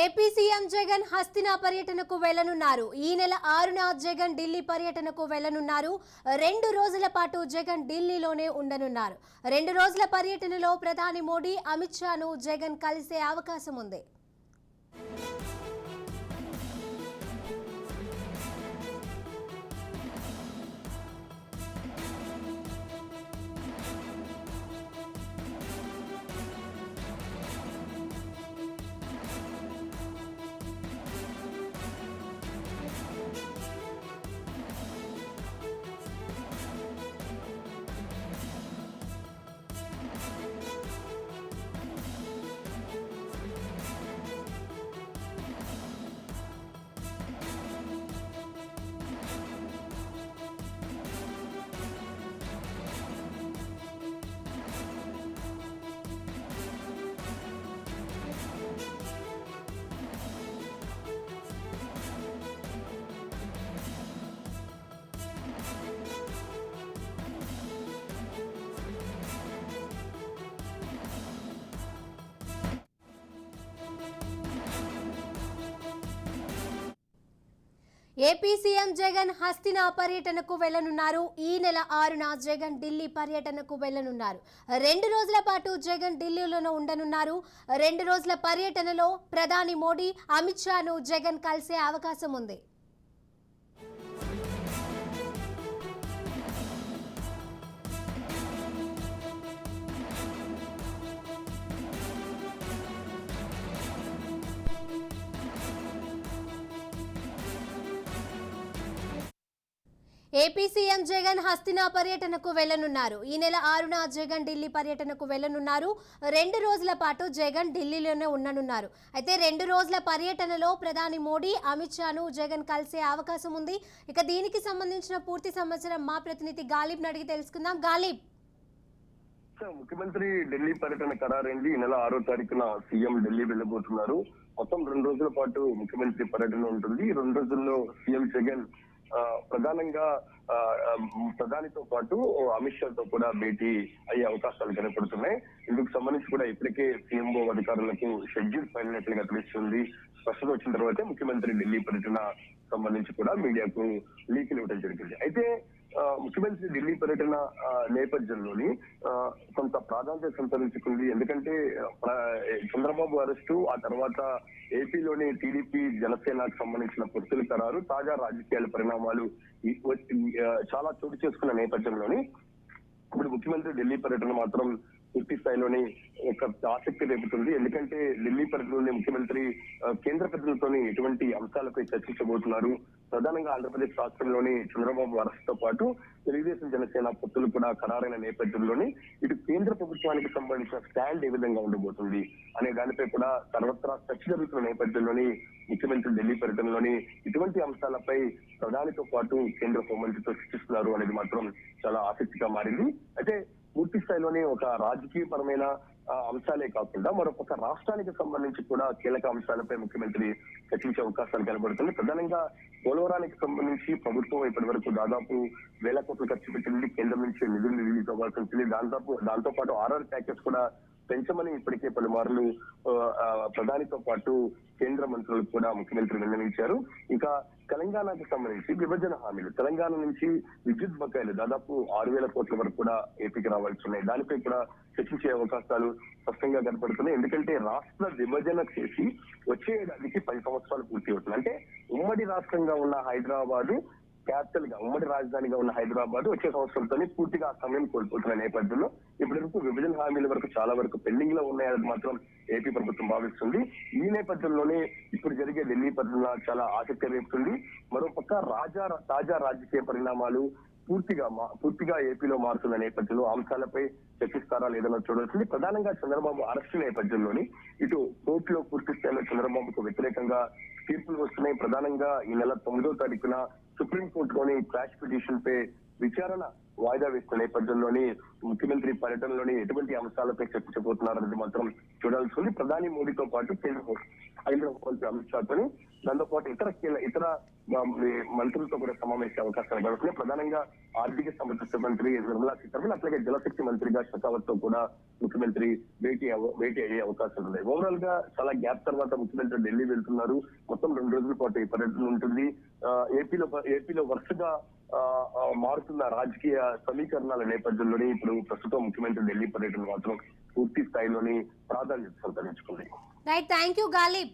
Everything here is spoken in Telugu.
ఏపీ సీఎం జగన్ హస్తినా పర్యటనకు వెళ్ళనున్నారు. ఈ నెల ఆరున జగన్ ఢిల్లీ పర్యటనకు వెళ్ళనున్నారు. రెండు రోజుల పాటు జగన్ ఢిల్లీలోనే ఉండనున్నారు. రెండు రోజుల పర్యటనలో ప్రధాని మోడీ అమిత్ షాను జగన్ కలిసే అవకాశం ఉంది ఏపీ సీఎం జగన్ హస్తినా పర్యటనకు వెళ్ళనున్నారు ఈ నెల ఆరున జగన్ ఢిల్లీ పర్యటనకు వెళ్ళనున్నారు రెండు రోజుల పాటు జగన్ ఢిల్లీలోనే ఉండనున్నారు. రెండు రోజుల పర్యటనలో ప్రధాని మోడీ అమిత్ షాను జగన్ కలిసే అవకాశం ఉంది. ఏపీ సీఎం జగన్ హస్తినా పర్యటనకు వెళ్ళనున్నారు ఈ నెల ఆరున జగన్ ఢిల్లీ పర్యటనకు వెళ్ళనున్నారు రెండు రోజుల పాటు జగన్ ఢిల్లీలోనే ఉండనున్నారు. అయితే రెండు రోజుల పర్యటనలో ప్రధాని మోడీ అమిత్ షాను జగన్ కలిసే అవకాశం ఉంది. ఇక దీనికి సంబంధించిన పూర్తి సమాచారం మా ప్రతినిధి గాలిబ్ అడిగి తెలుసుకుందాం. గాలిబ్. ముఖ్యమంత్రి ఢిల్లీ పర్యటన ఖరారైంది. ఈ నెల ఆరో తారీఖున సీఎం ఢిల్లీ వెళ్ళబోతున్నారు. మొత్తం రెండు రోజుల పాటు ముఖ్యమంత్రి పర్యటన ఉంటుంది. రెండు రోజుల్లో సీఎం జగన్ ప్రధానంగా ఆ, ప్రధానితో పాటు అమిత్ షాతో కూడా భేటీ అయ్యే అవకాశాలు కనపడుతున్నాయి. ఇందుకు సంబంధించి కూడా ఇప్పటికే సీఎంఓ అధికారులకు షెడ్యూల్ ఫైనట్లుగా తెలుస్తుంది. స్పష్టత వచ్చిన తర్వాతే ముఖ్యమంత్రి ఢిల్లీ పర్యటన సంబంధించి కూడా మీడియాకు లీకులు ఇవ్వడం జరిగింది. అయితే ముఖ్యమంత్రి ఢిల్లీ పర్యటన ఆ, నేపథ్యంలోని ఆ, కొంత ప్రాధాన్యత సంతరించుకుంది. ఎందుకంటే చంద్రబాబు అరెస్టు ఆ తర్వాత ఏపీలోని టీడీపీ జనసేనకు సంబంధించిన పొత్తుల ఖరారు తాజా రాజకీయాల పరిణామాలు చాలా చోటు చేసుకున్న నేపథ్యంలోని ఇప్పుడు ముఖ్యమంత్రి ఢిల్లీ పర్యటన మాత్రం పూర్తి స్థాయిలోని ఒక ఆసక్తి రేపుతుంది. ఎందుకంటే ఢిల్లీ పరిధిలోనే ముఖ్యమంత్రి కేంద్ర ప్రజలతోని ఎటువంటి అంశాలపై చర్చించబోతున్నారు. ప్రధానంగా ఆంధ్రప్రదేశ్ రాష్ట్రంలోని చంద్రబాబు వరసతో పాటు తెలుగుదేశం జనసేన పొత్తులు కూడా ఖరారైన నేపథ్యంలోని ఇటు కేంద్ర ప్రభుత్వానికి సంబంధించిన స్టాండ్ ఏ విధంగా ఉండబోతుంది అనే దానిపై కూడా సర్వత్రా చర్చ జరుగుతున్న నేపథ్యంలోని ముఖ్యమంత్రి ఢిల్లీ పర్యటనలోని ఇటువంటి అంశాలపై ప్రధానితో పాటు కేంద్ర హోంమంత్రితో చర్చిస్తున్నారు అనేది మాత్రం చాలా ఆసక్తిగా మారింది. అయితే పూర్తి స్థాయిలోనే ఒక రాజకీయపరమైన అంశాలే కాకుండా మరొక రాష్ట్రానికి సంబంధించి కూడా కీలక అంశాలపై ముఖ్యమంత్రి చర్చించే అవకాశాలు కనబడుతుంది ప్రధానంగా పోలవరానికి సంబంధించి ప్రభుత్వం ఇప్పటి వరకు దాదాపు వేల కోట్లు ఖర్చు పెట్టింది. కేంద్రం నుంచి నిధులు రిలీజ్ అవ్వాల్సి ఉంటుంది దాంతో దాంతో పాటు ఆర్ఆర్ ప్యాకేజ్ కూడా పెంచమని ఇప్పటికే పలుమార్లు ప్రధానితో పాటు కేంద్ర మంత్రులకు కూడా ముఖ్యమంత్రి నిర్ణయించారు. ఇంకా తెలంగాణకు సంబంధించి విభజన హామీలు. తెలంగాణ నుంచి విద్యుత్ బకాయిలు దాదాపు ఆరు వేల కోట్ల వరకు కూడా ఏపీకి రావాల్సి ఉన్నాయి. దానిపై కూడా చర్చించే అవకాశాలు స్పష్టంగా కనపడుతున్నాయి. ఎందుకంటే రాష్ట్ర విభజన చేసి వచ్చే ఏడాదికి పది సంవత్సరాలు పూర్తి అవుతుంది. అంటే ఉమ్మడి రాష్ట్రంగా ఉన్న హైదరాబాద్ క్యాపిటల్గా ఉమ్మడి రాజధానిగా ఉన్న హైదరాబాద్ వచ్చే సంవత్సరంతోనే పూర్తిగా ఆ సమయం కోల్పోతున్న నేపథ్యంలో ఇప్పటి వరకు విభజన హామీల వరకు చాలా వరకు పెండింగ్లో ఉన్నాయని మాత్రం ఏపీ ప్రభుత్వం భావిస్తుంది. ఈ నేపథ్యంలోనే ఇప్పుడు జరిగే ఢిల్లీ పర్యటన చాలా ఆసక్తి రేపుతుంది. మరోపక్క రాజా తాజా రాజకీయ పరిణామాలు పూర్తిగా మా- పూర్తిగా ఏపీలో మారుతున్న నేపథ్యంలో అంశాలపై చర్చిస్తారా లేదన్న చూడాల్సింది. ప్రధానంగా చంద్రబాబు అరెస్టు నేపథ్యంలోని ఇటు కోర్టులో పూర్తి స్థాయిలో చంద్రబాబుకు వ్యతిరేకంగా తీర్పులు వస్తున్నాయి. ప్రధానంగా ఈ నెల తొమ్మిదో తారీఖున సుప్రీంకోర్టులోని క్రాష్ పిటిషన్ పై విచారణ వాయిదా వేస్తున్న నేపథ్యంలోని ముఖ్యమంత్రి పర్యటనలోని ఎటువంటి అంశాలపై చర్చించబోతున్నారన్నది మాత్రం చూడాల్సి ఉంది. ప్రధాని మోడీతో పాటు కేంద్ర కేంద్ర హోంమంత్రి అమిత్ షాతోని దాంతో పాటు ఇతర ఇతర మంత్రులతో కూడా సమావేశ అవకాశాలు కలుగుతున్నాయి ప్రధానంగా ఆర్థిక సంబంధిత మంత్రి నిర్మలా సీతారామన్ అట్లాగే జలశక్తి మంత్రిగా షెకావత్తో కూడా ముఖ్యమంత్రి భేటీ భేటీ అయ్యే అవకాశాలు ఉన్నాయి. ఓవరాల్గా చాలా గ్యాప్ తర్వాత ముఖ్యమంత్రి ఢిల్లీ వెళ్తున్నారు. మొత్తం రెండు రోజుల పాటు ఈ పర్యటన ఉంటుంది. ఆ, ఏపీలో ఏపీలో వరుసగా ఆ, మారుతున్న రాజకీయ సమీకరణాల నేపథ్యంలోనే ఇప్పుడు ప్రస్తుతం ముఖ్యమంత్రి ఢిల్లీ పర్యటన మాత్రం పూర్తి స్థాయిలోని ప్రాధాన్యత సంతరించుకుంది. Right thank you Ghalib